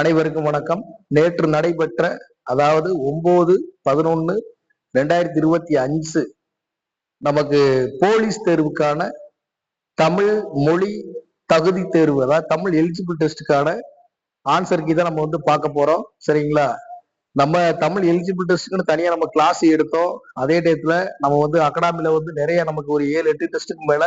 அனைவருக்கும் வணக்கம். நேற்று நடைபெற்ற அதாவது ஒன்பது பதினொன்னு ரெண்டாயிரத்தி இருபத்தி அஞ்சு நமக்கு போலீஸ் தேர்வுக்கான தமிழ் மொழி தகுதி தேர்வு அதாவது தமிழ் எலிஜிபிள் டெஸ்ட்டுக்கான ஆன்சர் கீ தான் நம்ம வந்து பார்க்க போறோம். சரிங்களா? நம்ம தமிழ் எலிஜிபிள் டெஸ்ட்டுக்குன்னு தனியா நம்ம கிளாஸ் எடுத்தோம். அதே டயத்துல நம்ம வந்து அகாடமில வந்து நிறைய நமக்கு ஒரு ஏழு எட்டு டெஸ்ட்டுக்கு மேல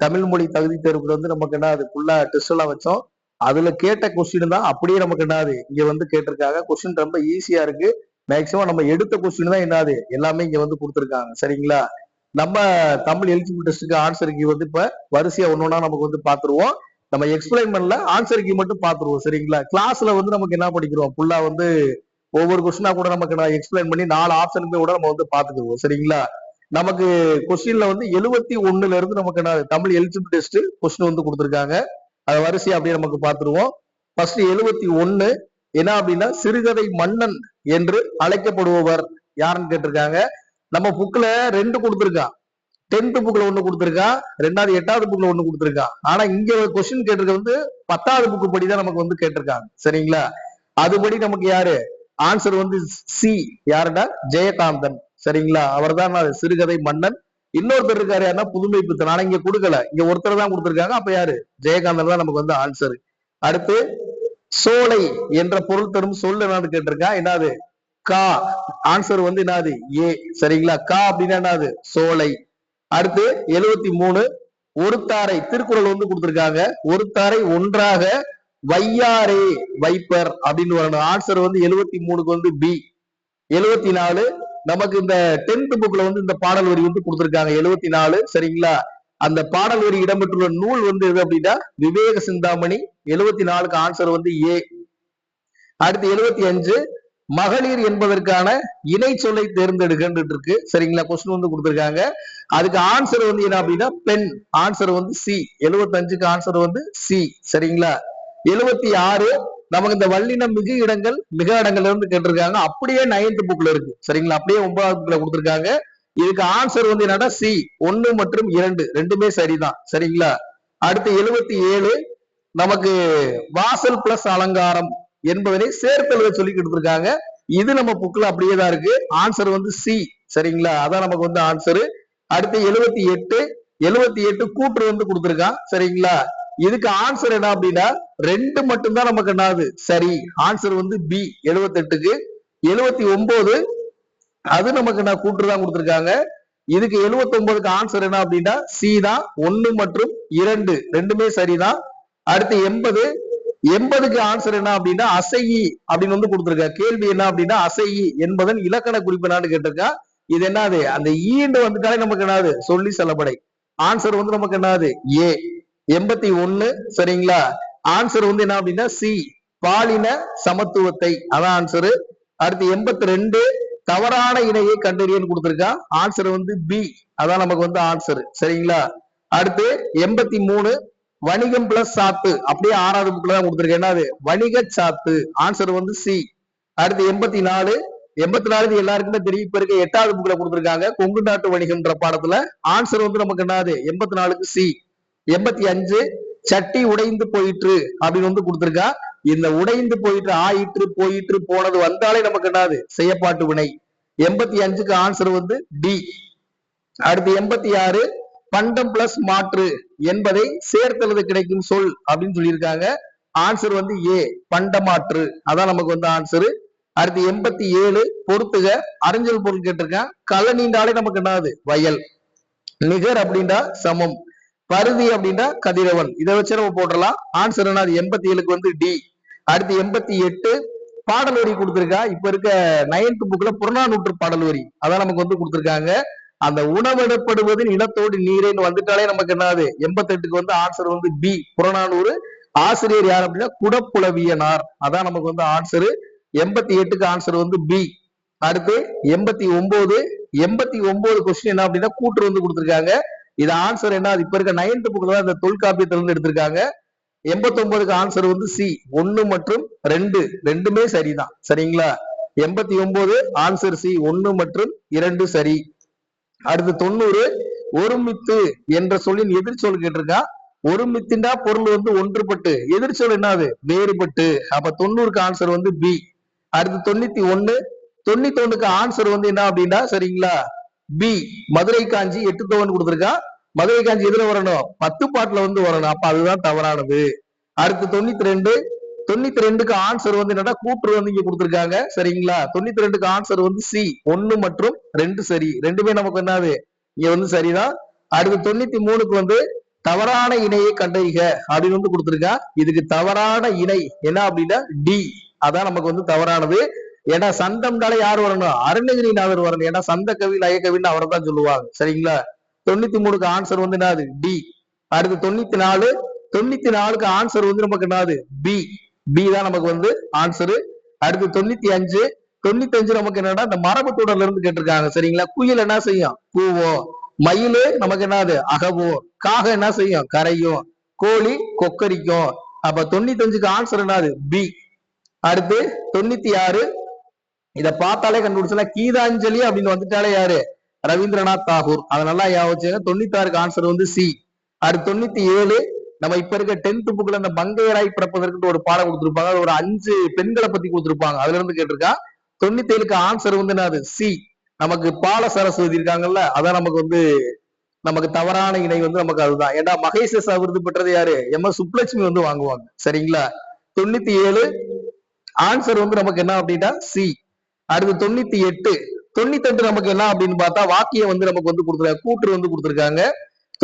தமிழ் மொழி தகுதி தேர்வுக்கு வந்து நமக்கு என்ன அது ஃபுல்லாக டெஸ்ட் எல்லாம் வச்சோம். அதுல கேட்ட கொஸ்டின் தான் அப்படியே நமக்கு என்னது? இங்க வந்து கேட்டிருக்காங்க. கொஸ்டின் ரொம்ப ஈஸியா இருக்கு. மேக்சிமம் நம்ம எடுத்த கொஸ்டின் தான் என்னது? எல்லாமே இங்க வந்து கொடுத்துருக்காங்க. சரிங்களா? நம்ம தமிழ் எலிஜிபிள் டெஸ்ட்டுக்கு ஆன்சர் கீ வந்து இப்ப வரிசையா ஒன்னொன்னா நமக்கு வந்து பாத்துருவோம் நம்ம எக்ஸ்பிளைன் பண்ணல ஆன்சர் கீ மட்டும் பாத்துருவோம் சரிங்களா? கிளாஸ்ல வந்து நமக்கு என்ன படிக்கிறோம்? ஃபுல்லா வந்து ஒவ்வொரு கொஸ்டினா கூட நமக்கு நான் எக்ஸ்பிளைன் பண்ணி நாலு ஆப்ஷனுமே கூட நம்ம வந்து பாத்துக்குவோம் சரிங்களா? நமக்கு கொஸ்டின்ல வந்து எழுபத்தி ஒண்ணுல இருந்து நமக்கு என்ன தமிழ் எலிஜிபிள் டெஸ்ட் கொஸ்டின் வந்து கொடுத்துருக்காங்க. அதை வரிசையை அப்படியே நமக்கு பார்த்துருவோம். ஃபர்ஸ்ட் எழுபத்தி ஒண்ணு என்ன அப்படின்னா சிறுகதை மன்னன் என்று அழைக்கப்படுபவர். யாருன்னு கேட்டிருக்காங்க? நம்ம புக்ல ரெண்டு கொடுத்துருக்கான். டென்த் புக்ல ஒண்ணு கொடுத்துருக்கான். ரெண்டாவது எட்டாவது புக்ல ஒண்ணு கொடுத்துருக்கான். ஆனா இங்க கொஸ்டின் கேட்டிருக்க வந்து பத்தாவது புக்கு படி தான் நமக்கு வந்து கேட்டிருக்காங்க. சரிங்களா? அதுபடி நமக்கு யாரு? ஆன்சர் வந்து சி. யாருடா ஜெயகாந்தன். சரிங்களா? அவர் தான் சிறுகதை மன்னன் இன்னொருத்தர் இருக்காரு யாருன்னா புதுமை பித்தன் ஆனா இங்க கொடுக்கல. இங்க ஒருத்தர் தான் கொடுத்துருக்காங்க. அப்ப யாரு? ஜெயகாந்தன் தான் நமக்கு வந்து ஆன்சர் அடுத்து சோலை என்ற பொருள் தரும் சொல் என்னன்னு கேட்டிருக்கா? என்னது? கா. ஆன்சர் வந்து என்னது? ஏ. சரிங்களா? கா அப்படின்னா என்னது? சோலை. அடுத்து எழுவத்தி மூணு. ஒருத்தாரை திருக்குறள் வந்து கொடுத்திருக்காங்க. ஒருத்தாரை ஒன்றாக வையாரே வைப்பர் அப்படின்னு வரணும். ஆன்சர் வந்து எழுவத்தி மூணுக்கு வந்து பி எழுவத்தி நாலு நமக்கு இந்த டென்த் புக்ல வந்து இந்த பாடல் வரி வந்து கொடுத்துருக்காங்க. எழுவத்தி நாலு சரிங்களா? அந்த பாடல் வரி இடம்பெற்றுள்ள நூல் வந்து எது அப்படின்னா விவேக சிந்தாமணி. எழுவத்தி நாலுக்கு ஆன்சர் வந்து ஏ அடுத்து எழுவத்தி அஞ்சு மகளிர் என்பதற்கான இணை சொல்லை தேர்ந்தெடுக்கின்றது இருக்கு சரிங்களா? கொஸ்டின் வந்து கொடுத்துருக்காங்க. அதுக்கு ஆன்சர் வந்து என்ன அப்படின்னா பெண் ஆன்சர் வந்து சி எழுவத்தஞ்சுக்கு ஆன்சர் வந்து சி சரிங்களா? எழுவத்தி ஆறு நமக்கு இந்த வல்லினம் மிகு இடங்கள் மிக இடங்கள்ல இருந்து கேட்டிருக்காங்க. அப்படியே நைன்த் புக்ல இருக்கு. சரிங்களா? அப்படியே ஒன்பதாவது புக்ல கொடுத்துருக்காங்க. இதுக்கு ஆன்சர் வந்து என்னன்னா சி ஒன்னு மற்றும் இரண்டு. ரெண்டுமே சரிதான். சரிங்களா? அடுத்து எழுபத்தி ஏழு. நமக்கு வாசல் பிளஸ் அலங்காரம் என்பதனை சேர்த்தெழுத சொல்லி கொடுத்துருக்காங்க. இது நம்ம புக்ல அப்படியே தான் இருக்கு. ஆன்சர் வந்து சி சரிங்களா? அதான் நமக்கு வந்து ஆன்சர் அடுத்து எழுபத்தி எட்டு. எழுபத்தி எட்டு கூற்று வந்து கொடுத்துருக்கான். சரிங்களா? இதுக்கு ஆன்சர் என்ன அப்படின்னா ரெண்டு மட்டும்தான் நமக்கு என்னது சரி ஆன்சர் வந்து பி எழுபத்தெட்டுக்கு எழுபத்தி ஒன்பது அது நமக்கு நான் கூட்டுதான் தான் இதுக்கு எழுபத்தி ஒன்பதுக்கு ஆன்சர் என்ன அப்படின்னா சி தான். ஒன்னு மற்றும் இரண்டு ரெண்டுமே சரிதான். அடுத்து எண்பது. எண்பதுக்கு ஆன்சர் என்ன அப்படின்னா அசையி அப்படின்னு வந்து கொடுத்திருக்க. கேள்வி என்ன அப்படின்னா அசையி என்பதன் இலக்கண குறிப்பு என்னான்னு கேட்டிருக்கா. இது என்னது? அந்த e ஈண்டு வந்துட்டாலே நமக்கு என்னது சொல்லி செல்லப்படை. ஆன்சர் வந்து நமக்கு என்னது ஏ எண்பத்தி ஒண்ணு சரிங்களா? ஆன்சர் வந்து என்ன அப்படின்னா சி பாலின சமத்துவத்தை. அதான் ஆன்சரு அடுத்து எண்பத்தி ரெண்டு தவறான இணையை கண்டறியன்னு கொடுத்திருக்கான் ஆன்சர் வந்து பி அதான் நமக்கு வந்து ஆன்சர் சரிங்களா? அடுத்து எண்பத்தி மூணு வணிகம் பிளஸ் சாத்து. அப்படியே ஆறாவது புக்ல தான் கொடுத்திருக்கேன். என்னது? வணிக சாத்து. ஆன்சர் வந்து சி அடுத்து எண்பத்தி நாலு எண்பத்தி நாலு எல்லாருக்குமே தெரியும். இப்ப இருக்க எட்டாவது புக்ல கொடுத்துருக்காங்க. கொங்கு நாட்டு வணிகம்ன்ற பாடத்துல ஆன்சர் வந்து நமக்கு என்னது? எண்பத்தி நாலுக்கு சி எண்பத்தி அஞ்சு சட்டி உடைந்து போயிற்று அப்படின்னு வந்து கொடுத்துருக்கா. இந்த உடைந்து போயிட்டு ஆயிற்று போயிற்று போனது வந்தாலே நமக்கு என்னது? செய்யப்பாட்டு வினை. எண்பத்தி அஞ்சுக்கு ஆன்சர் வந்து டி அடுத்து எண்பத்தி ஆறு பண்டம் பிளஸ் மாற்று என்பதை சேர்த்தெழுத கிடைக்கும் சொல் அப்படின்னு சொல்லியிருக்காங்க. ஆன்சர் வந்து ஏ பண்டமாற்று. அதான் நமக்கு வந்து ஆன்சர் அடுத்து எண்பத்தி ஏழு பொறுத்துக அறிஞ்சல் பொருள் கேட்டிருக்கான். கலனின்றாலே நமக்கு என்னது? வயல். நிகர் அப்படின்றா சமம். பருதி அப்படின்னா கதிரவன். இதை வச்சு நம்ம போட்டுடலாம். ஆன்சர் என்ன எண்பத்தி ஏழுக்கு வந்து டி அடுத்து எண்பத்தி எட்டு பாடல் வரி கொடுத்திருக்கா. இப்ப இருக்க நைன்த் புக்ல புறநானூற்று பாடல் வரி அதான் நமக்கு வந்து கொடுத்திருக்காங்க. அந்த உணவிடப்படுவது நிலத்தோடு நீரேன்னு வந்துட்டாலே நமக்கு என்னது? எண்பத்தி எட்டுக்கு வந்து ஆன்சர் வந்து பி புறநானூறு. ஆசிரியர் யார் அப்படின்னா குடப்புலவியனார். அதான் நமக்கு வந்து ஆன்சர் எண்பத்தி எட்டுக்கு ஆன்சர் வந்து பி அடுத்து எண்பத்தி ஒன்பது எண்பத்தி ஒன்பது கொஸ்டின் என்ன அப்படின்னா கூற்று வந்து கொடுத்திருக்காங்க. இது ஆன்சர் என்ன? இப்ப இருக்க நைன்த் புக்ல தான் இந்த தொல்காப்பியத்துல இருந்து எடுத்திருக்காங்க. எண்பத்தொன்பதுக்கு ஆன்சர் வந்து சி ஒன்னு மற்றும் ரெண்டு. ரெண்டுமே சரிதான். சரிங்களா? எண்பத்தி ஒன்பது ஆன்சர் சி ஒன்னு மற்றும் இரண்டு சரி. அடுத்து தொண்ணூறு ஒருமித்து என்ற சொல்லின் எதிர்ச்சொல் கேட்டிருக்கா? ஒருமித்துண்டா பொருள் வந்து ஒன்றுபட்டு. எதிர்ச்சொல் என்னது வேறுபட்டு. அப்ப தொண்ணூறுக்கு ஆன்சர் வந்து பி அடுத்து தொண்ணூத்தி ஒண்ணு தொண்ணூத்தி ஒண்ணுக்கு ஆன்சர் வந்து என்ன அப்படின்னா சரிங்களா? பி மதுரை காஞ்சி எட்டு தொகன் கொடுத்துருக்கான் மதுரை காஞ்சி எதுல வரணும்? பத்து பாட்டுல வந்து வரணும். அப்ப அதுதான் தவறானது. அடுத்து தொண்ணூத்தி ரெண்டு தொண்ணூத்தி ரெண்டுக்கு ஆன்சர் வந்து என்னன்னா கூற்று வந்து இங்க கொடுத்துருக்காங்க. சரிங்களா? தொண்ணூத்தி ரெண்டுக்கு ஆன்சர் வந்து சி ஒன்னு மற்றும் ரெண்டு சரி. ரெண்டுமே நமக்கு என்னது? இங்க வந்து சரிதான். அடுத்து தொண்ணூத்தி மூணுக்கு வந்து தவறான இணையை கண்டறிக அப்படின்னு வந்து கொடுத்துருக்கா. இதுக்கு தவறான இணை என்ன அப்படின்னா டி அதான் நமக்கு வந்து தவறானது. ஏன்னா சந்தம்னால யார் வரணும்? அருணகிரிநாதர் வரணும். ஏன்னா சந்த கவி லய கவின்னு அவரை தான் சொல்லுவாங்க. சரிங்களா? தொண்ணூத்தி மூணுக்கு ஆன்சர் வந்து என்னது? டி அடுத்து தொண்ணூத்தி நாலு தொண்ணூத்தி நாலுக்கு ஆன்சர் வந்து நமக்கு என்னது? பி பி தான் நமக்கு வந்து ஆன்சரு அடுத்து தொண்ணூத்தி அஞ்சு தொண்ணூத்தி அஞ்சு நமக்கு என்னன்னா இந்த மரபு தொடர்ல இருந்து கேட்டிருக்காங்க. சரிங்களா? குயில் என்ன செய்யும்? கூவும் மயிலு நமக்கு என்னது? அகவும் காக என்ன செய்யும்? கரையும். கோழி கொக்கரிக்கும். அப்ப தொண்ணூத்தி அஞ்சுக்கு ஆன்சர் என்னது? பி அடுத்து தொண்ணூத்தி ஆறு இத பார்த்தாலே கண்டுபிடிச்சலாம் கீதாஞ்சலி அப்படின்னு வந்துட்டாலே யாரு? ரவீந்திரநாத் தாகூர். அதை நல்லா ஞாபகம் வச்சுங்க தொண்ணூத்தி ஆறுக்கு ஆன்சர் வந்து சி அடுத்து தொண்ணூத்தி ஏழு நம்ம இப்ப இருக்க டென்த் புக்ல இந்த மங்கையராய் பிறப்பதற்கு ஒரு பாடம் கொடுத்திருப்பாங்க. அது ஒரு அஞ்சு பெண்களை பத்தி கொடுத்திருப்பாங்க. அதுல இருந்து கேட்டிருக்கா? தொண்ணூத்தி ஏழுக்கு ஆன்சர் வந்து என்னது? சி நமக்கு பால சரஸ்வதி இருக்காங்கல்ல அதான் நமக்கு வந்து நமக்கு தவறான இணை வந்து நமக்கு அதுதான். ஏன்னா மகேஷ விருது பெற்றது யாரு? எம். எஸ். சுப்லட்சுமி வந்து வாங்குவாங்க. சரிங்களா? தொண்ணூத்தி ஏழு ஆன்சர் வந்து நமக்கு என்ன அப்படின்னா சி அடுத்து தொண்ணூத்தி எட்டு. தொண்ணூத்தி எட்டு நமக்கு என்ன அப்படின்னு பார்த்தா வாக்கியம் வந்து நமக்கு வந்து கொடுத்துருக்காங்க கூற்று வந்து கொடுத்துருக்காங்க.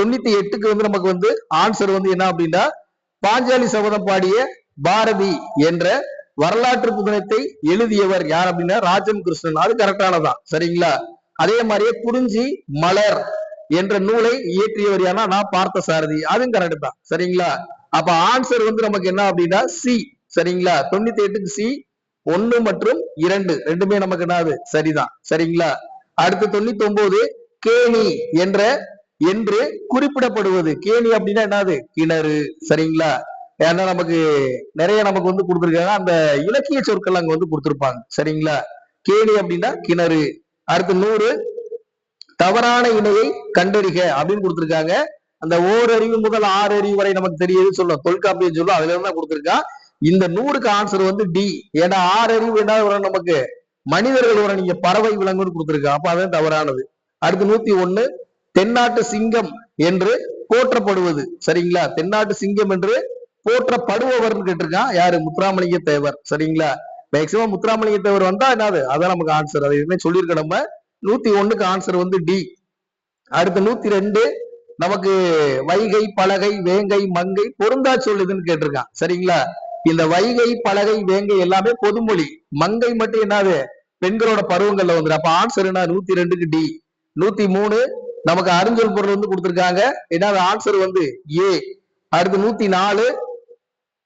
தொண்ணூத்தி எட்டுக்கு வந்து நமக்கு வந்து ஆன்சர் வந்து என்ன அப்படின்னா பாஞ்சாலி சபதம் பாடிய பாரதி என்ற வரலாற்று புதினத்தை எழுதியவர் யார் அப்படின்னா ராஜம் கிருஷ்ணன். அது கரெக்டானதான் சரிங்களா? அதே மாதிரியே குறிஞ்சி மலர் என்ற நூலை இயற்றியவர் யாரா நான் பார்த்த சாரதி அதுவும் கரெக்ட் தான். சரிங்களா? அப்ப ஆன்சர் வந்து நமக்கு என்ன அப்படின்னா சி சரிங்களா? தொண்ணூத்தி எட்டுக்கு சி ஒன்னு மற்றும் இரண்டு. ரெண்டுமே நமக்கு என்னது? சரிதான். சரிங்களா? அடுத்து தொண்ணூத்தி ஒன்பது கேணி என்ற என்று குறிப்பிடப்படுவது. கேணி அப்படின்னா என்னது? கிணறு. சரிங்களா? ஏன்னா நமக்கு நிறைய நமக்கு வந்து கொடுத்துருக்காங்க. அந்த இலக்கிய சொற்கள் அங்க வந்து கொடுத்துருப்பாங்க. சரிங்களா? கேணி அப்படின்னா கிணறு. அடுத்து நூறு தவறான இணையை கண்டறிக அப்படின்னு கொடுத்துருக்காங்க. அந்த ஓரறிவு முதல் ஆறு அறிவு வரை நமக்கு தெரியுது சொல்லும் தொல்காப்பியம் சொல்லும். அதுல இருந்தா கொடுத்துருக்கான் இந்த நூறுக்கு ஆன்சர் வந்து டி ஏன்னா ஆறு அறிவு என்ன வரும் நமக்கு. மனிதர்கள் வர நீங்க பறவை விலங்குன்னு கொடுத்துருக்கா. அப்ப அதான் தவறானது. அடுத்து நூத்தி ஒண்ணு தென்னாட்டு சிங்கம் என்று போற்றப்படுவது. சரிங்களா? தென்னாட்டு சிங்கம் என்று போற்றப்படுபவர்னு கேட்டிருக்கான். யாரு? முத்துராமலிங்க தேவர் சரிங்களா? மேக்சிமம் முத்துராமலிங்க தேவர் வந்தா என்னது? அதான் நமக்கு ஆன்சர் அதை என்ன சொல்லியிருக்க நம்ம. நூத்தி ஒண்ணுக்கு ஆன்சர் வந்து டி அடுத்து நூத்தி ரெண்டு நமக்கு வைகை பலகை வேங்கை மங்கை பொருந்தா சொல்லுதுன்னு கேட்டிருக்கான். சரிங்களா? இந்த வைகை பலகை வேங்கை எல்லாமே பொதுமொழி. மங்கை மட்டும் என்னது? பெண்களோட பருவங்கள்ல வந்துடும் அப்ப ஆன்சர் என்ன? நூத்தி ரெண்டுக்கு டி நூத்தி மூணு நமக்கு அறிஞ்சொல் பொருள் வந்து கொடுத்துருக்காங்க. என்னது? ஆன்சர் வந்து ஏ அடுத்து நூத்தி நாலு.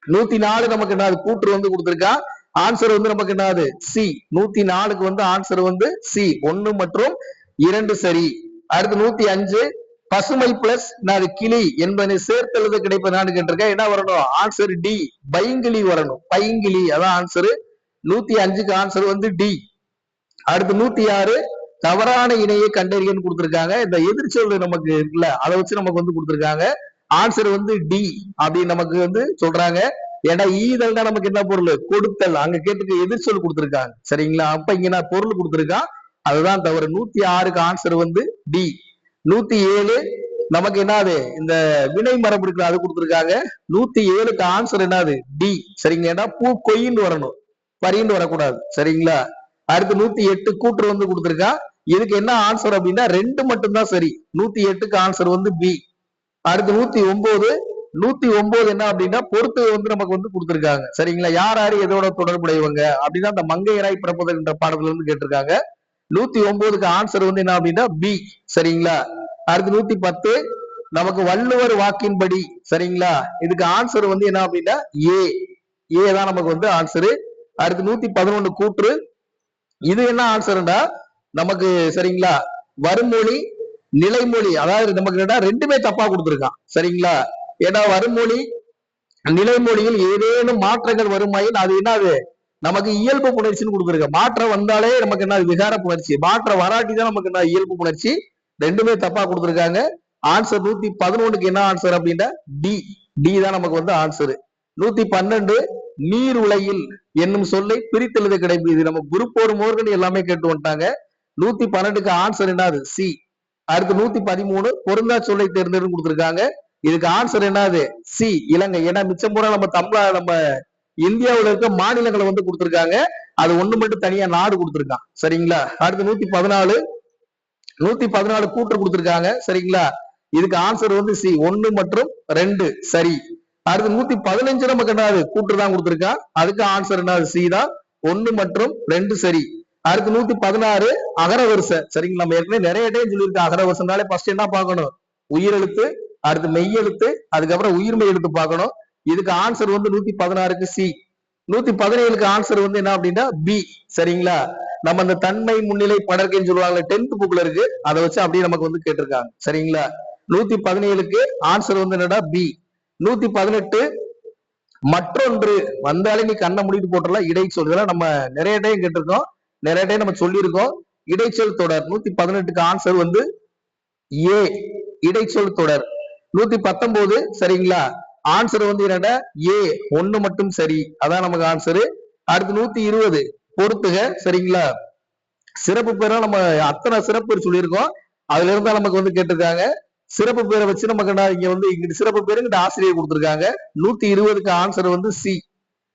நூத்தி நாலு நமக்கு என்னது? கூற்று வந்து கொடுத்துருக்கா. ஆன்சர் வந்து நமக்கு என்னது? சி நூத்தி நாலுக்கு வந்து ஆன்சர் வந்து சி ஒன்னு மற்றும் இரண்டு சரி. அடுத்து நூத்தி அஞ்சு. பசுமை பிளஸ் நான் கிளி என்பதை சேர்த்தெழுத கிடைப்பதான்னு கேட்டிருக்கேன். என்ன வரணும்? ஆன்சர் டி பைங்கிளி வரணும். பைங்கிளி. அதான் ஆன்சரு நூத்தி அஞ்சுக்கு ஆன்சர் வந்து டி அடுத்து நூத்தி ஆறு தவறான இணையை கண்டறியன்னு கொடுத்துருக்காங்க. இந்த எதிர்ச்சொல் நமக்கு இருக்குல்ல அதை வச்சு நமக்கு வந்து கொடுத்துருக்காங்க. ஆன்சர் வந்து டி அப்படின்னு நமக்கு வந்து சொல்றாங்க. ஏன்னா e ஈதல்னா நமக்கு என்ன பொருள்? கொடுத்தல். அங்க கேட்டுக்க எதிர்ச்சொல் கொடுத்துருக்காங்க. சரிங்களா? அப்ப இங்க நான் பொருள் கொடுத்துருக்கான். அதுதான் தவறு. நூத்தி ஆறுக்கு ஆன்சர் வந்து டி நூத்தி ஏழு நமக்கு என்னது? இந்த வினை மரபு இருக்கு அது கொடுத்துருக்காங்க. நூத்தி ஏழுக்கு ஆன்சர் என்னது? டி சரிங்க ஏன்னா பூ கொயின்னு வரணும். பரின்னு வரக்கூடாது. சரிங்களா? அடுத்து நூத்தி எட்டு கூற்று வந்து கொடுத்துருக்கா. இதுக்கு என்ன ஆன்சர் அப்படின்னா ரெண்டு மட்டும்தான் சரி. நூத்தி எட்டுக்கு ஆன்சர் வந்து பி அடுத்து நூத்தி ஒன்பது நூத்தி ஒன்பது என்ன அப்படின்னா பொறுத்து வந்து நமக்கு வந்து கொடுத்துருக்காங்க. சரிங்களா? யார் யாரு எதோட தொடர்புடையவங்க? அப்படின்னா அந்த மங்கையராய் பிறப்பது என்ற பாடத்துல இருந்து கேட்டிருக்காங்க. நூத்தி ஒன்பதுக்கு ஆன்சர் வந்து என்ன அப்படின்னா பி சரிங்களா? அடுத்து நூத்தி பத்து நமக்கு வள்ளுவர் வாக்கின்படி சரிங்களா? இதுக்கு ஆன்சர் வந்து என்ன அப்படின்னா ஏ ஏ தான் நமக்கு வந்து ஆன்சரு அடுத்து நூத்தி பதினொன்னு கூற்று. இது என்ன ஆன்சர்ண்டா நமக்கு சரிங்களா? வருமொழி நிலைமொழி அதாவது நமக்கு என்ன ரெண்டுமே தப்பா கொடுத்துருக்கான் சரிங்களா? ஏன்னா வருமொழி நிலைமொழியில் ஏதேனும் மாற்றங்கள் வருமாயின் அது என்னது? நமக்கு இயல்பு புணர்ச்சின்னு கொடுத்துருக்க மாற்றம் வந்தாலே நமக்கு என்ன விகார புணர்ச்சி. மாற்றம் வராட்டி தான் நமக்கு என்ன இயல்பு புணர்ச்சி. ரெண்டுமே தப்பா கொடுத்துருக்காங்க. ஆன்சர் நூத்தி பதினொன்றுக்கு என்ன ஆன்சர் அப்படின்னா டி டி தான் நமக்கு வந்து ஆன்சர் நூத்தி பன்னெண்டு நீர் உலையில் என்னும் சொல்லை பிரித்தெழுத கிடைப்பு. இது நம்ம குரூப் ஒரு மோர்கன் எல்லாமே கேட்டு வந்துட்டாங்க. நூத்தி பன்னெண்டுக்கு ஆன்சர் என்னது? சி அடுத்து நூத்தி பதிமூணு பொருந்தா சொல்லை தேர்ந்தெடுத்து கொடுத்துருக்காங்க. இதுக்கு ஆன்சர் என்னது? சி இலங்கை. ஏன்னா மிச்சம் பூரா நம்ம தமிழ நம்ம இந்தியாவுல இருக்க மாநிலங்களை வந்து கொடுத்துருக்காங்க. அது ஒண்ணு மட்டும் தனியா நாடு கொடுத்துருக்கான். சரிங்களா? அடுத்து நூத்தி பதினாலு நூத்தி பதினாலு கூற்று கொடுத்துருக்காங்க. சரிங்களா? இதுக்கு ஆன்சர் வந்து சி ஒன்னு மற்றும் ரெண்டு. சரி. அடுத்து நூத்தி பதினஞ்சு நமக்கு என்னது? கூற்று தான் கொடுத்திருக்கான். அதுக்கு ஆன்சர் என்னது? சி தான். ஒன்னு மற்றும் ரெண்டு சரி. அடுத்து நூத்தி பதினாறு அகரவரிசை. சரிங்களா? நம்ம ஏற்கனவே நிறைய டைம் சொல்லியிருக்கோம் அகரவரிசைனாலே ஃபர்ஸ்ட் என்ன பார்க்கணும்? உயிரெழுத்து அடுத்து மெய்யெழுத்து அதுக்கப்புறம் உயிர்மை எழுத்து பார்க்கணும். இதுக்கு ஆன்சர் வந்து நூத்தி பதினாறுக்கு சி நூத்தி பதினேழுக்கு ஆன்சர் வந்து என்ன அப்படின்னா பி சரிங்களா? நம்ம அந்த தன்மை முன்னிலை படர்க்கைன்னு சொல்லுவாங்க டென்த் புக்ல இருக்கு. அதை வச்சு அப்படியே நமக்கு வந்து கேட்டிருக்காங்க. சரிங்களா? நூத்தி பதினேழுக்கு ஆன்சர் வந்து என்னடா? பி நூத்தி பதினெட்டு மற்றொன்று. வந்தாலே நீ கண்ணை மூடிட்டு போட்டுறலாம் இடைச்சொல். இதெல்லாம் நம்ம நிறைய டைம் கேட்டிருக்கோம். நிறைய டைம் நம்ம சொல்லியிருக்கோம். இடைச்சொல் தொடர். நூத்தி பதினெட்டுக்கு ஆன்சர் வந்து ஏ இடைச்சொல் தொடர். நூத்தி பத்தொன்பது சரிங்களா? ஆன்சர் வந்து என்னடா ஏ ஒண்ணு மட்டும் சரி. அதான் நமக்கு ஆன்சரு அடுத்து நூத்தி இருபது. பொறுத்துக சரிங்களா? சிறப்பு பேரா நம்ம அத்தனை சிறப்பு சொல்லியிருக்கோம். அதுல இருந்தா நமக்கு வந்து கேட்டிருக்காங்க. சிறப்பு பேரை வச்சு நமக்கு இங்க வந்து இங்கிட்டு சிறப்பு பேரு இங்கிட்ட ஆசிரியர் கொடுத்துருக்காங்க. நூத்தி இருபதுக்கு ஆன்சர் வந்து சி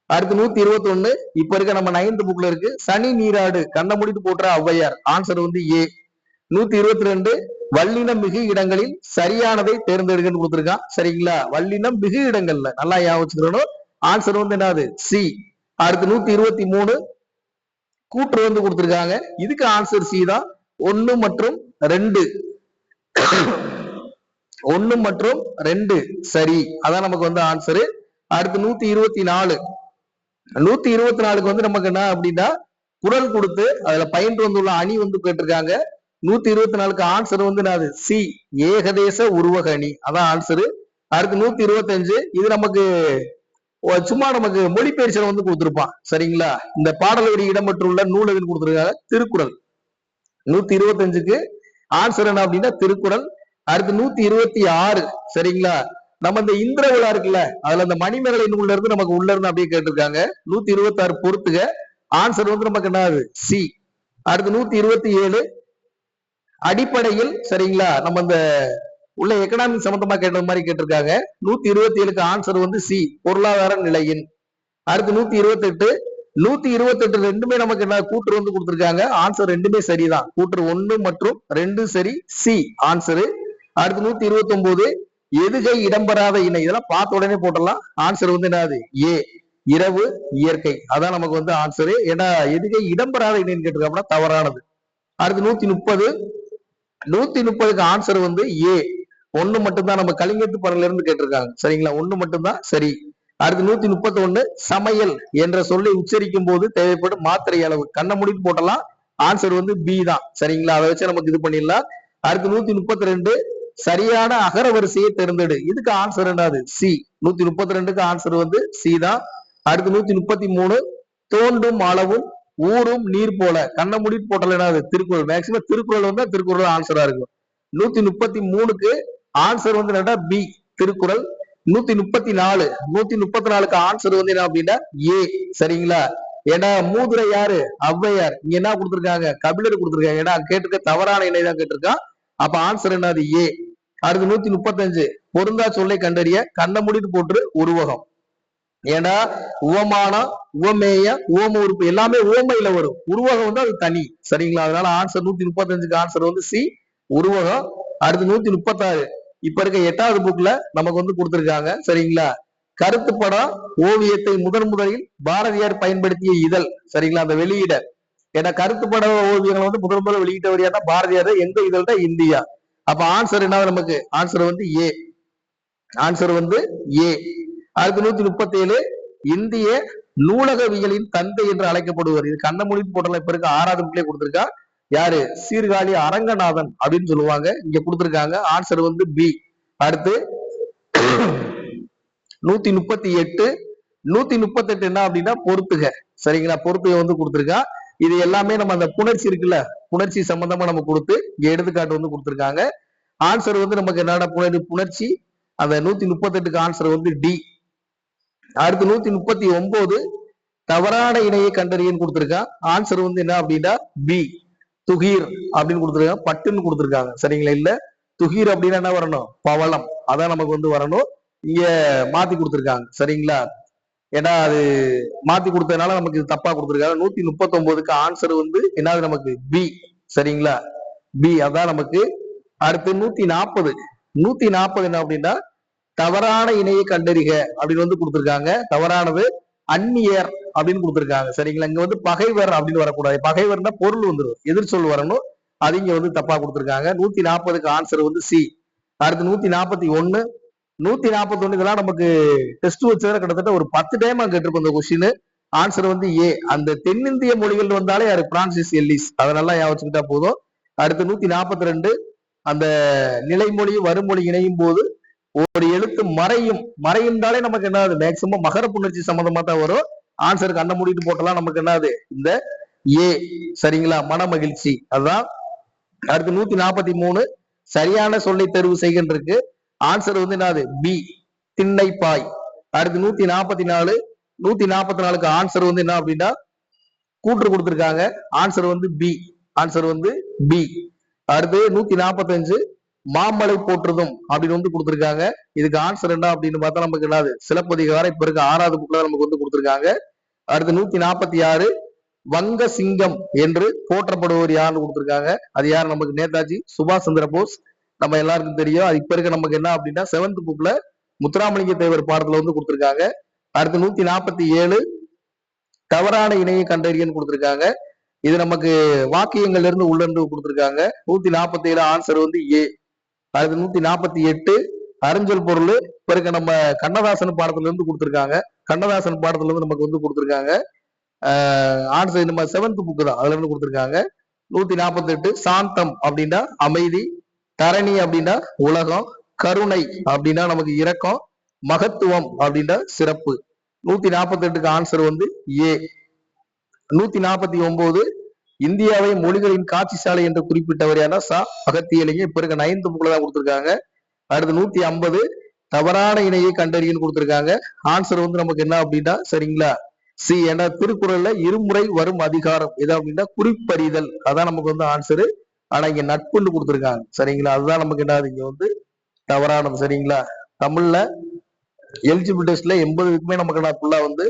அடுத்து நூத்தி இருபத்தி ஒண்ணு இப்ப இருக்க நம்ம நைன்த் புக்ல இருக்கு. சனி நீராடு. கண்ண முடித்து போட்டுற ஔவையார். ஆன்சர் வந்து ஏ நூத்தி இருபத்தி ரெண்டு. வல்லினம் மிகு இடங்களில் சரியானதை தேர்ந்தெடுக்கன்னு கொடுத்துருக்கான். சரிங்களா? வல்லினம் மிகு இடங்கள்ல. நல்லா ஞாபகம் ஆன்சர் வந்து என்னது? சி அடுத்து நூத்தி இருபத்தி மூணு கூற்று வந்து கொடுத்துருக்காங்க. இதுக்கு ஆன்சர் சி தான். ஒன்னு மற்றும் ரெண்டு. ஒண்ணு மற்றும் ரெண்டு. சரி. அதான் நமக்கு வந்து ஆன்சரு அடுத்து நூத்தி இருபத்தி நாலு நூத்தி இருபத்தி நாலுக்கு வந்து நமக்கு என்ன அப்படின்னா குரல் கொடுத்து அதுல பயின்று வந்துள்ள அணி வந்து கேட்டிருக்காங்க. நூத்தி இருபத்தி நாலுக்கு ஆன்சர் வந்து என்னது? சி ஏகதேச உருவக அணி அதான் ஆன்சரு அடுத்து நூத்தி இருபத்தி அஞ்சு இது நமக்கு சும்மா நமக்கு மொழிபெயர்ச்சல் வந்து கொடுத்துருப்பான். சரிங்களா? இந்த பாடல்வரி இடம்பெற்றுள்ள நூல் எதுன்னு கொடுத்துருக்காங்க திருக்குறள். நூத்தி இருபத்தி அஞ்சுக்கு ஆன்சர் என்ன அப்படின்னா திருக்குறள். அடுத்து நூத்தி இருபத்தி ஆறு சரிங்களா? நம்ம இந்த இந்திர விழா இருக்குல்ல அதுல அந்த மணிமேகலை நூல்ல இருந்து நமக்கு உள்ள இருந்து அப்படியே கேட்டிருக்காங்க. நூத்தி இருபத்தி ஆறு பொறுத்துக. ஆன்சர் வந்து நமக்கு என்னது? சி அடுத்து நூத்தி இருபத்தி ஏழு அடிப்படையில் சரிங்களா? நம்ம இந்த உள்ள எக்கனாமிக் சம்பந்தமா கேட்ட மாதிரி கேட்டிருக்காங்க. நூத்தி இருபத்தி ஏழுக்கு ஆன்சர் வந்து சி பொருளாதார நிலையின். அடுத்து நூத்தி இருபத்தி எட்டு நூத்தி இருபத்தி எட்டு ரெண்டுமே நமக்கு என்ன கூற்று வந்து கொடுத்துருக்காங்க. ஆன்சர் ரெண்டுமே சரிதான். கூற்று ஒன்று மற்றும் ரெண்டு சரி சி ஆன்சரு அடுத்து நூத்தி இருபத்தி ஒன்பது எதுகை இடம்பெறாத இணை. இதெல்லாம் பார்த்த உடனே போட்டலாம். ஆன்சர் வந்து என்னது? ஏ இரவு இயற்கை. அதான் நமக்கு வந்து ஆன்சரு ஏன்னா எதுகை இடம்பெறாத இணைன்னு கேட்டிருக்கோம்னா தவறானது. அடுத்து நூத்தி முப்பது நூத்தி முப்பதுக்கு ஆன்சர் வந்து ஏ ஒண்ணு மட்டும்தான் நம்ம கலிங்கத்து பரல இருந்து கேட்டிருக்காங்க. சரிங்களா? ஒண்ணு மட்டும்தான் சரி. அடுத்து நூத்தி முப்பத்தி ஒண்ணு சமையல் என்ற சொல்லை உச்சரிக்கும் போது தேவைப்படும் மாத்திரை அளவு. கண்ணை முடிட்டு போட்டலாம். ஆன்சர் வந்து பி தான். சரிங்களா? அதை வச்சு நமக்கு இது பண்ணிடலாம். அடுத்து நூத்தி முப்பத்தி ரெண்டு சரியான அகர வரிசையை தேர்ந்தெடு. இதுக்கு ஆன்சர் என்னது? சி நூத்தி முப்பத்தி ரெண்டுக்கு ஆன்சர் வந்து சி தான். அடுத்து நூத்தி முப்பத்தி மூணு தோண்டும் அளவும் ஊரும் நீர் போல. கண்ணை மூடிட்டு போட்டல அது திருக்குறள். மேக்சிமம் திருக்குறள் வந்து திருக்குறள் ஆன்சரா இருக்கும். நூத்தி முப்பத்தி மூணுக்கு ஆன்சர் வந்து என்னடா பி திருக்குறள். நூத்தி முப்பத்தி நாலு. நூத்தி முப்பத்தி நாலுக்கு ஆன்சர் வந்து என்ன அப்படின்னா ஏ சரிங்களா? ஏன்னா மூதுரை யாரு? ஔவையார். இங்க என்ன கொடுத்துருக்காங்க? கபிலர் கொடுத்துருக்காங்க. ஏன்னா கேட்டிருக்க தவறான இணை தான் கேட்டிருக்கான். அப்ப ஆன்சர் என்னது ஏ அடுத்து நூத்தி முப்பத்தஞ்சு. பொருந்தா சொல்லை கண்டறிய கண்ணை மூடிட்டு போட்டு உருவகம் ஏன்னா உவமானம் உவமேய உவம உறுப்பு எல்லாமே உவமையில வரும். உருவகம் வந்து அது தனி. சரிங்களா? அதனால ஆன்சர் நூத்தி முப்பத்தஞ்சுக்கு ஆன்சர் வந்து சி உருவகம் அடுத்து நூத்தி முப்பத்தாறு இப்ப இருக்க எட்டாவது புக்ல நமக்கு வந்து கொடுத்துருக்காங்க. சரிங்களா? கருத்து படம் ஓவியத்தை முதன் முதலில் பாரதியார் பயன்படுத்திய இதழ். சரிங்களா? அந்த வெளியிட. ஏன்னா கருத்து பட ஓவியங்களை வந்து முதல் முதல்ல வெளியிட்டவர் யாருன்னா பாரதியார். எங்க இதழ்னா இந்தியா. அப்ப ஆன்சர் என்ன நமக்கு? ஆன்சர் வந்து ஏ ஆன்சர் வந்து ஏ அடுத்து நூத்தி முப்பத்தி ஏழு இந்திய நூலகவியலின் தந்தை என்று அழைக்கப்படுவர். இது கண்ணமொழி போட்டல இப்ப இருக்க ஆறாவது பிள்ளை கொடுத்திருக்கா. யாரு? சீர்காழி அரங்கநாதன் அப்படின்னு சொல்லுவாங்க. இங்க கொடுத்திருக்காங்க. ஆன்சர் வந்து பி அடுத்து நூத்தி முப்பத்தி எட்டு நூத்தி முப்பத்தி எட்டு என்ன அப்படின்னா பொறுத்துக. சரிங்களா? பொறுத்துக வந்து கொடுத்திருக்கா. இது எல்லாமே நம்ம அந்த புணர்ச்சி இருக்குல்ல? புணர்ச்சி சம்பந்தமா நம்ம கொடுத்து இங்க எடுத்துக்காட்டு வந்து கொடுத்திருக்காங்க. ஆன்சர் வந்து நமக்கு என்னடா புணர் புணர்ச்சி? அந்த நூத்தி முப்பத்தி எட்டுக்கு ஆன்சர் வந்து டி அடுத்து நூத்தி முப்பத்தி ஒன்பது தவறான இணையை கண்டறியன்னு கொடுத்திருக்கான் ஆன்சர் வந்து என்ன அப்படின்னா பி துகீர் அப்படின்னு கொடுத்துருக்காங்க பட்டுன்னு கொடுத்திருக்காங்க. சரிங்களா? இல்ல துகீர் அப்படின்னா என்ன வரணும்? பவளம். அதான் நமக்கு வந்து வரணும். இங்க மாத்தி கொடுத்துருக்காங்க. சரிங்களா? ஏன்னா அது மாத்தி கொடுத்ததுனால நமக்கு இது தப்பா கொடுத்துருக்காங்க. நூத்தி முப்பத்தி ஒன்பதுக்கு ஆன்சர் வந்து என்னது நமக்கு? பி சரிங்களா? பி அதான் நமக்கு அடுத்து நூத்தி நாற்பது. நூத்தி நாற்பது என்ன அப்படின்னா தவறான இணையை கண்டறிக அப்படின்னு வந்து கொடுத்துருக்காங்க. தவறானது அந்நியர் அப்படின்னு கொடுத்துருக்காங்க. சரிங்களா? இங்க வந்து பகைவர் அப்படின்னு வரக்கூடாது. பகைவர்னா பொருள் வந்துடும் எதிர்ச்சொல் வரணும். அது இங்க வந்து தப்பா கொடுத்துருக்காங்க. நூத்தி நாற்பதுக்கு ஆன்சர் வந்து சி அடுத்து நூத்தி நாற்பத்தி ஒன்னு நூத்தி நாற்பத்தி ஒண்ணு இதெல்லாம் நமக்கு டெஸ்ட் வச்சதுல கிட்டத்தட்ட ஒரு பத்து டைம் கேட்டிருப்போம் இந்த கொஸ்டின் ஆன்சர் வந்து ஏ அந்த தென்னிந்திய மொழிகள் வந்தாலே யாரு? பிரான்சிஸ் எல்லிஸ் அதனால ஞாபகம் வச்சுக்கிட்டா போதும். அடுத்து நூத்தி நாற்பத்தி ரெண்டு. அந்த நிலைமொழி வருமொழி இணையும் போது ஒரு எழுத்து மறையும் மறையும்னாலே நமக்கு என்னது? மேக்சிமம் மகர புணர்ச்சி சம்பந்தமா தான் வரும். ஆன்சருக்கு கண்ண மூடிட்டு போட்டலாம் நமக்கு என்னது? இந்த ஏ சரிங்களா? மன மகிழ்ச்சி அதுதான். அடுத்து நூத்தி நாற்பத்தி மூணு. சரியான சொல்லை தேர்வு செய்கின்றிருக்கு. ஆன்சர் வந்து என்னது? பி திண்ணைப்பாய். அடுத்து நூத்தி நாற்பத்தி நாலு. நூத்தி நாற்பத்தி நாலுக்கு ஆன்சர் வந்து என்ன அப்படின்னா கூற்று கொடுத்துருக்காங்க. ஆன்சர் வந்து பி ஆன்சர் வந்து பி அடுத்து நூத்தி நாற்பத்தஞ்சு. மாமலை போற்றுதும் அப்படின்னு வந்து கொடுத்துருக்காங்க. இதுக்கு ஆன்சர் என்ன அப்படின்னு பார்த்தா நமக்கு என்னது? சிலப்பதிகாரம் இப்ப இருக்க ஆறாவது புக்ல நமக்கு வந்து கொடுத்துருக்காங்க. அடுத்து நூத்தி நாற்பத்தி ஆறு வங்க சிங்கம் என்று போற்றப்படுவர் யாருன்னு கொடுத்திருக்காங்க. அது யார்? நமக்கு நேதாஜி சுபாஷ் சந்திர போஸ். நம்ம எல்லாருக்கும் தெரியும். அது இப்ப இருக்க நமக்கு என்ன அப்படின்னா செவன்த் புக்ல முத்துராமலிங்க தேவர் பாடத்துல வந்து கொடுத்துருக்காங்க. அடுத்து நூத்தி நாற்பத்தி ஏழு தவறான இணையை கண்டறியன்னு கொடுத்திருக்காங்க. இது நமக்கு வாக்கியங்கள்ல இருந்து உள்ள இருந்து நூத்தி நாற்பத்தி ஏழு ஆன்சர் வந்து ஏ. அது நூத்தி நாற்பத்தி எட்டு அறிஞ்சல் பொருள். பிறகு நம்ம கண்ணதாசன் பாடத்துல இருந்து கொடுத்துருக்காங்க. கண்ணதாசன் பாடத்துல இருந்து நமக்கு வந்து கொடுத்துருக்காங்க. ஆன்சர் நம்ம செவன்த் புக்கு தான். அதுல இருந்து கொடுத்துருக்காங்க. நூத்தி நாற்பத்தி எட்டு சாந்தம் அப்படின்னா அமைதி தரணி அப்படின்னா உலகம் கருணை அப்படின்னா நமக்கு இரக்கம் மகத்துவம் அப்படின்னா சிறப்பு. நூத்தி நாற்பத்தி எட்டுக்கு ஆன்சர் வந்து ஏ நூத்தி நாற்பத்தி ஒன்பது இந்தியாவை மொழிகளின் காட்சி சாலை என்று குறிப்பிட்டவர் யாரா சா. அகத்தியலிங்க. இப்ப இருக்க நைன்த் புக்ல தான் கொடுத்திருக்காங்க. அடுத்து நூத்தி ஐம்பது தவறான இணையை கண்டறியும் கொடுத்திருக்காங்க. ஆன்சர் வந்து நமக்கு என்ன அப்படின்னா சரிங்களா? சி என திருக்குறள்ல இருமுறை வரும் அதிகாரம். எது அப்படின்னா குறிப்பறிதல். அதான் நமக்கு வந்து ஆன்சரு ஆனா இங்க நட்புன்னு கொடுத்துருக்காங்க. சரிங்களா? அதுதான் நமக்கு என்ன? இங்க வந்து தவறானது. சரிங்களா? தமிழ்ல எலிஜிபிள் டெஸ்ட்ல எண்பதுக்குமே நமக்கு நான் ஃபுல்லா வந்து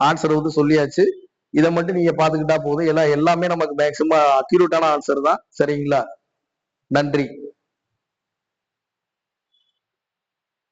ஆன்சர் வந்து சொல்லியாச்சு. இதை மட்டும் நீங்க பாத்துக்கிட்டா போதும். எல்லாம் எல்லாமே நமக்கு மேக்சிமம் அக்யூரேட்டான ஆன்சர் தான். சரிங்களா? நன்றி.